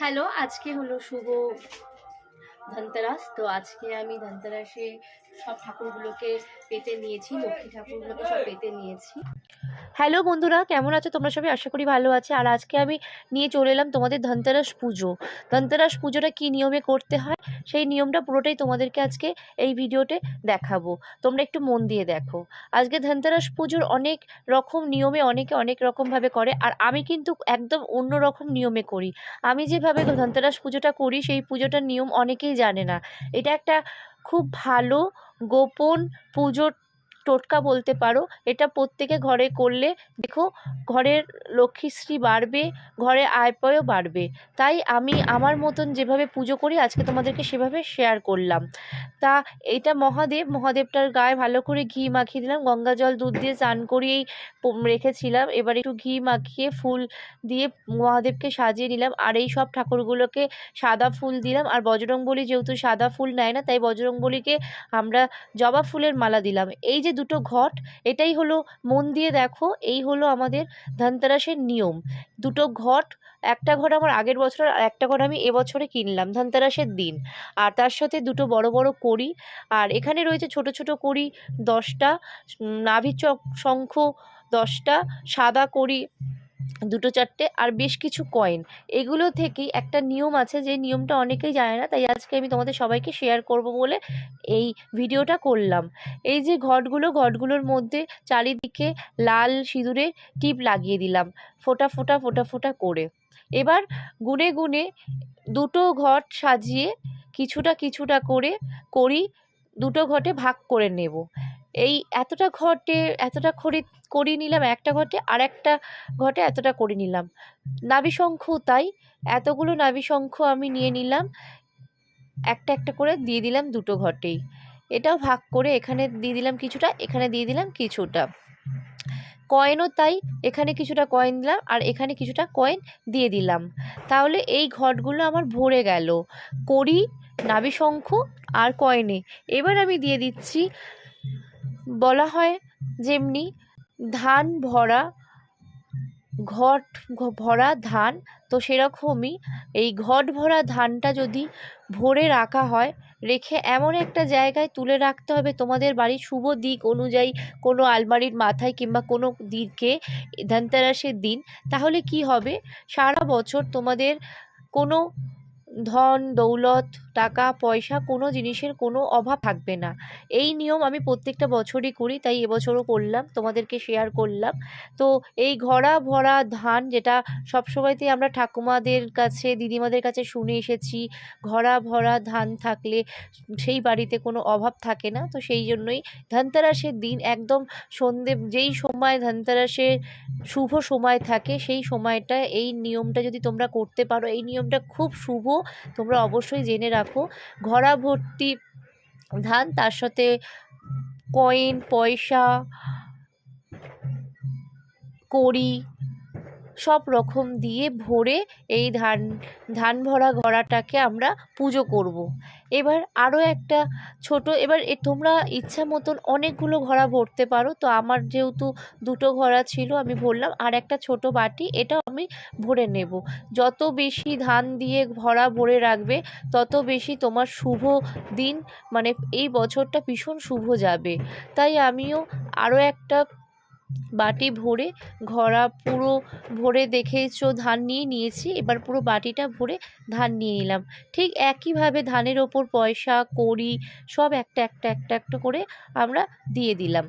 Hello, আজকে হলো শুভ ধনতেরাস। তো আজকে আমি ধনতেরাসে সব ঠাকুরগুলোকে পেতে নিয়েছি, লক্ষ্মী ঠাকুরগুলোকে সব পেতে নিয়েছি। হ্যালো বন্ধুরা, কেমন আছো? তোমরা সবাই আশা করি ভালো আছে। আর আজকে আমি নিয়ে চলে এলাম তোমাদের ধনতেরাস পুজো। ধনতেরাস পুজোটা কী নিয়মে করতে হয়? সেই নিয়মটা পুরোটাই তোমাদেরকে আজকে এই ভিডিওতে দেখাবো। তোমরা একটু মন দিয়ে দেখো। আজকে ধনতেরাস পুজোর অনেক রকম নিয়মে অনেকে অনেক রকমভাবে করে। আর আমি কিন্তু একদম অন্য রকম নিয়মে করি। আমি যেভাবে ধনতেরাস পুজোটা করি, সেই পুজোটার নিয়ম অনেকেই জানে না। এটা একটা খুব ভালো, গোপন পুজোর টোটকা বলতে পারো। এটা প্রত্যেকে ঘরে করলে দেখো ঘরের লক্ষ্মীশ্রী বাড়বে, ঘরে আয়পয়ও বাড়বে। তাই আমি আমার মতন যেভাবে পুজো করি, আজকে তোমাদেরকে সেভাবে শেয়ার করলাম। তা এটা মহাদেব, মহাদেবটার গায়ে ভালো করে ঘি মাখিয়ে দিলাম, গঙ্গা জল, দুধ দিয়ে স্নান করিয়েই রেখেছিলাম, এবার একটু ঘি মাখিয়ে ফুল দিয়ে মহাদেবকে সাজিয়ে নিলাম, আর এই সব ঠাকুরগুলোকে সাদা ফুল দিলাম, আর বজরংবলী যেহেতু সাদা ফুল নেয় না, তাই বজরংবলীকে আমরা জবা ফুলের মালা দিলাম। এই যে দুটো ঘট, এটাই হলো মন দিয়ে দেখো, এই হলো আমাদের ধনতেরাসের নিয়ম। দুটো ঘট, একটা ঘট আমার আগের বছর আর একটা ঘট আমি এবছরে কিনলাম, ধনতেরাসের দিন। আর তার সাথে দুটো বড় বড় কড়ি আর এখানে রয়েছে ছোট ছোট করি দশটা নাভি শঙ্খ দশটা, সাদা করি দুটো, চারটে, আর বেশ কিছু কয়েন। এগুলো থেকেই একটা নিয়ম আছে যে নিয়মটা অনেকেই জানে না, তাই আজকে আমি তোমাদের সবাইকে শেয়ার করব বলে এই ভিডিওটা করলাম। এই যে ঘটগুলো, ঘটগুলোর মধ্যে চারিদিকে লাল সিঁদুরের টিপ লাগিয়ে দিলাম, ফোটা ফোটা ফোটা ফোটা করে। এবার গুনে গুনে দুটো ঘট সাজিয়ে কিছুটা কিছুটা করে করি, দুটো ঘটে ভাগ করে নেব। এই এতটা ঘটে, এতটা করে করি নিলাম, একটা ঘটে আর একটা ঘটে এতটা করে নিলাম। নাভিশঙ্খ তাই, এতগুলো নাভিশঙ্খ আমি নিয়ে নিলাম, একটা একটা করে দিয়ে দিলাম দুটো ঘটেই। এটাও ভাগ করে এখানে দিয়ে দিলাম কিছুটা, এখানে দিয়ে দিলাম কিছুটা। কয়েনও তাই, এখানে কিছুটা কয়েন দিলাম আর এখানে কিছুটা কয়েন দিয়ে দিলাম। তাহলে এই ঘটগুলো আমার ভরে গেল। কড়ি নাভিশঙ্খ আর কয়েনে। এবার আমি দিয়ে দিচ্ছি, বলা হয় যেমনি ধান ভরা, ঘট ভরা ধান, তো সেরকমই এই ঘট ভরা ধানটা যদি ভরে রাখা হয়, রেখে এমন একটা জায়গায় তুলে রাখতে হবে, তোমাদের বাড়ির শুভ দিক অনুযায়ী কোনো আলমারির মাথায় কিংবা কোনো দিকে ধনতেরাসের দিন, তাহলে কি হবে? সারা বছর তোমাদের কোনো ধন, দৌলত, টাকা, পয়সা কোনো জিনিসের কোনো অভাব থাকবে না। এই নিয়ম আমি প্রত্যেকটা বছরই করি, তাই এবছরও করলাম, তোমাদেরকে শেয়ার করলাম। তো এই ঘরা ভরা ধান যেটা সবসময়তেই আমরা ঠাকুমাদের কাছে, দিদিমাদের কাছে শুনে এসেছি ঘরা ভরা ধান থাকলে সেই বাড়িতে কোনো অভাব থাকে না, তো সেই জন্যই ধনতেরাসের দিন একদম সন্ধে, যেই সময় ধনতেরাসের শুভ সময় থাকে, সেই সময়টা এই নিয়মটা যদি তোমরা করতে পারো, এই নিয়মটা খুব শুভ তোমরা অবশ্যই জেনে রাখো। ঘরা ভর্তি ধান তার সাথে কয়েন পয়সা কড়ি সব রকম দিয়ে ভরে এই ধান ধান ভরা ঘোড়াটাকে আমরা পুজো করব। এবার আরও একটা ছোট, এবার এ তোমরা ইচ্ছা মতন অনেকগুলো ঘোড়া ভরতে পারো। তো আমার যেহেতু দুটো ঘোড়া ছিল, আমি ভরলাম। আর একটা ছোট বাটি, এটাও আমি ভরে নেব। যত বেশি ধান দিয়ে ভরা ভরে রাখবে, তত বেশি তোমার শুভ দিন মানে এই বছরটা ভীষণ শুভ যাবে। তাই আমিও আরও একটা বাটি ভরে, ঘোড়া পুরো ভরে দেখেছ ধান নিয়ে নিয়েছি, এবার পুরো বাটিটা ভরে ধান নিয়ে নিলাম। ঠিক একইভাবে ধানের ওপর পয়সা, কড়ি সব একটা একটা একটা একটা করে আমরা দিয়ে দিলাম।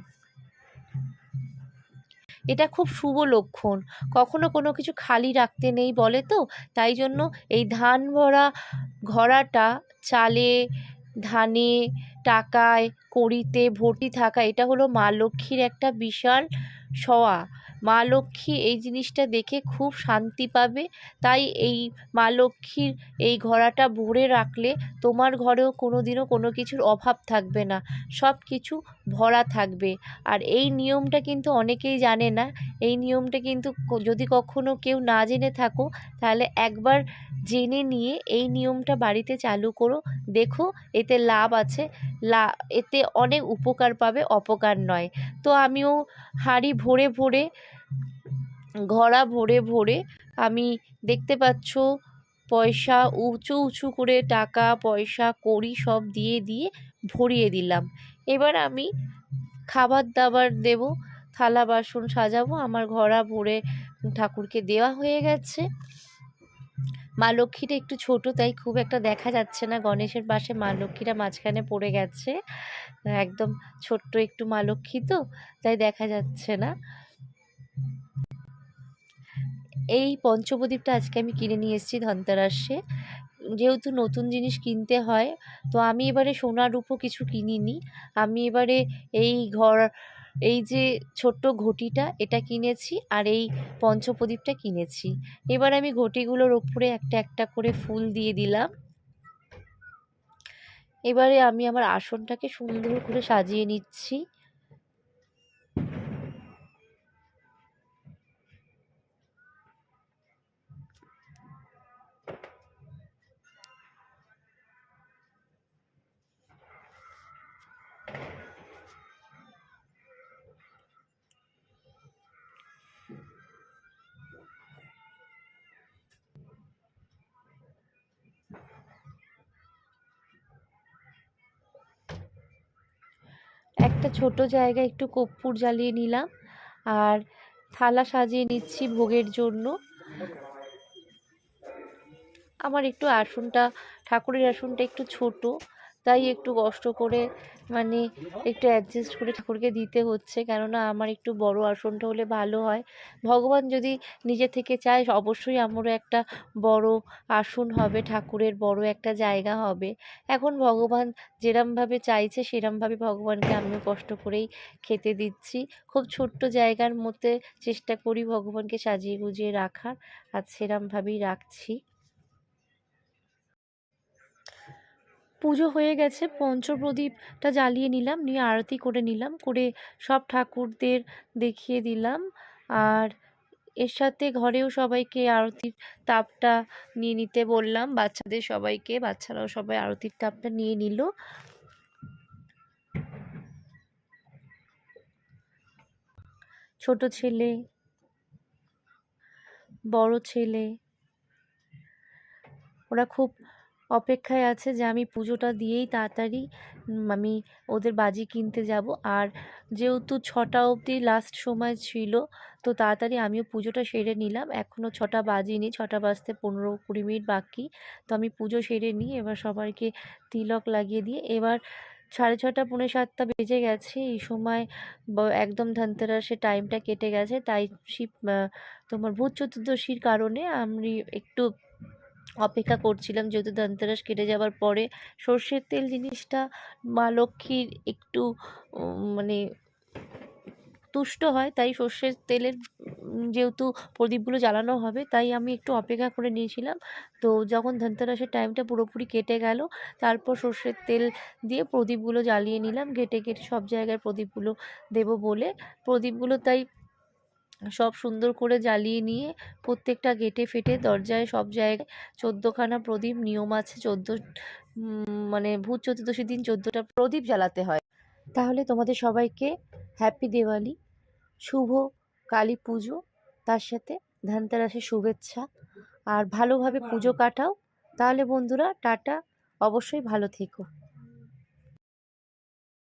এটা খুব শুভ লক্ষণ। কখনো কোনো কিছু খালি রাখতে নেই বলে তো? তাই জন্য এই ধান ভরা ঘোড়াটা চালে ধানে টাকায়, কড়িতে ভর্তি থাকা, এটা হলো মা লক্ষ্মীর একটা বিশাল সওয়া মা লক্ষ্মী এই জিনিসটা দেখে খুব শান্তি পাবে। তাই এই মা লক্ষ্মীর এই ঘোড়াটা ভরে রাখলে তোমার ঘরেও কোনো দিনও কোনো কিছুর অভাব থাকবে না। সব কিছু ভরা থাকবে। আর এই নিয়মটা কিন্তু অনেকেই জানে না। এই নিয়মটা কিন্তু যদি কখনো কেউ না জেনে থাকো, তাহলে একবার জেনে নিয়ে এই নিয়মটা বাড়িতে চালু করো। দেখো, এতে লাভ আছে। লা, এতে অনেক উপকার পাবে, অপকার নয়। তো আমিও হাঁড়ি ভরে ভরে, ঘড়া ভরে ভরে, আমি দেখতে পাচ্ছ পয়সা উঁচু উঁচু করে টাকা পয়সা কড়ি সব দিয়ে দিয়ে ভরিয়ে দিলাম। এবার আমি খাবার দাবার দেব, থালা, বাসন সাজাবো, আমার ঘরা ভরে ঠাকুরকে দেওয়া হয়ে গেছে। মা লক্ষ্মীটা একটু ছোট, তাই খুব একটা দেখা যাচ্ছে না। গণেশের পাশে মা লক্ষ্মীরা মাঝখানে পড়ে গেছে। একদম ছোট্ট একটু মা লক্ষ্মী তো, তাই দেখা যাচ্ছে না। এই পঞ্চপ্রদীপটা আজকে আমি কিনে নিয়ে এসেছি ধনতেরাসে। যেহেতু নতুন জিনিস কিনতে হয়, তো আমি এবারে সোনা রূপো কিছু কিনিনি। আমি এবারে এই ঘর, এই যে ছোট্ট ঘটিটা, এটা কিনেছি আর এই পঞ্চপ্রদীপটা কিনেছি। এবার আমি ঘটিগুলোর ওপরে একটা একটা করে ফুল দিয়ে দিলাম। এবারে আমি আমার আসনটাকে সুন্দর করে সাজিয়ে নিচ্ছি। একটা ছোট জায়গায় একটু কর্পূর জ্বালিয়ে নিলাম। আর থালা সাজিয়ে নিচ্ছি ভোগের জন্য। আমার একটু আসনটা, ঠাকুরের আসনটা একটু ছোট। তাই একটু কষ্ট করে মানে একটু অ্যাডজাস্ট করে ঠাকুরকে দিতে হচ্ছে। কেননা আমার একটু বড় আসনটা হলে ভালো হয়। ভগবান যদি নিজে থেকে চায়, অবশ্যই আমারও একটা বড় আসন হবে, ঠাকুরের বড় একটা জায়গা হবে। এখন ভগবান যেরমভাবে চাইছে, সেরমভাবে ভগবানকে আমিও কষ্ট করেই খেতে দিচ্ছি। খুব ছোট্ট জায়গার মধ্যে চেষ্টা করি ভগবানকে সাজিয়ে গুজিয়ে রাখার, আর সেরমভাবেই রাখছি। পুজো হয়ে গেছে, পঞ্চপ্রদীপটা জ্বালিয়ে নিলাম, নিয়ে আরতি করে নিলাম, করে সব ঠাকুরদের দেখিয়ে দিলাম। আর এর সাথে ঘরেও সবাইকে আরতির তাপটা নিয়ে নিতে বললাম, বাচ্চাদের সবাইকে, বাচ্চারাও সবাই আরতির তাপটা নিয়ে নিল। ছোট ছেলে, বড় ছেলে, ওরা খুব অপেক্ষায় আছে যে আমি পুজোটা দিয়েই তাড়াতাড়ি আমি ওদের বাজি কিনতে যাব। আর যেহেতু ছটা অবধি লাস্ট সময় ছিল, তো তাড়াতাড়ি আমিও পুজোটা সেরে নিলাম। এখনও ছটা বাজিনি, ছটা বাজতে পনেরো কুড়ি মিনিট বাকি। তো আমি পুজো সেরে নিই, এবার সবাইকে তিলক লাগিয়ে দিয়ে। এবার সাড়ে ছটা পৌনে সাতটা বেজে গেছে, এই সময় একদম ধনতেরাসের টাইমটা কেটে গেছে। তাই শিব তোমার ভূত চতুর্দশীর কারণে আমি একটু অপেক্ষা করছিলাম যেহেতু ধনতেরাস কেটে যাওয়ার পরে। সর্ষের তেল জিনিসটা মা লক্ষ্মীর একটু মানে তুষ্ট হয়, তাই সর্ষের তেলের যেহেতু প্রদীপগুলো জ্বালানো হবে, তাই আমি একটু অপেক্ষা করে নিয়েছিলাম। তো যখন ধনতেরাসের টাইমটা পুরোপুরি কেটে গেল, তারপর সর্ষের তেল দিয়ে প্রদীপগুলো জ্বালিয়ে নিলাম। ঘেটে ঘেটে সব জায়গায় প্রদীপগুলো দেবো বলে। প্রদীপগুলো তাই সব সুন্দর করে জ্বালিয়ে নিয়ে প্রত্যেকটা গেটে ফেটে দরজায় সব জায়গায় চোদ্দোখানা প্রদীপ নিয়ম আছে চোদ্দ মানে ভূত চতুর্দশীর দিন চোদ্দোটা প্রদীপ জ্বালাতে হয়। তাহলে তোমাদের সবাইকে হ্যাপি দিওয়ালি শুভ কালী পুজো তার সাথে ধনতেরাসের শুভেচ্ছা। আর ভালোভাবে পুজো কাটাও। তাহলে বন্ধুরা টাটা। অবশ্যই ভালো থেকো।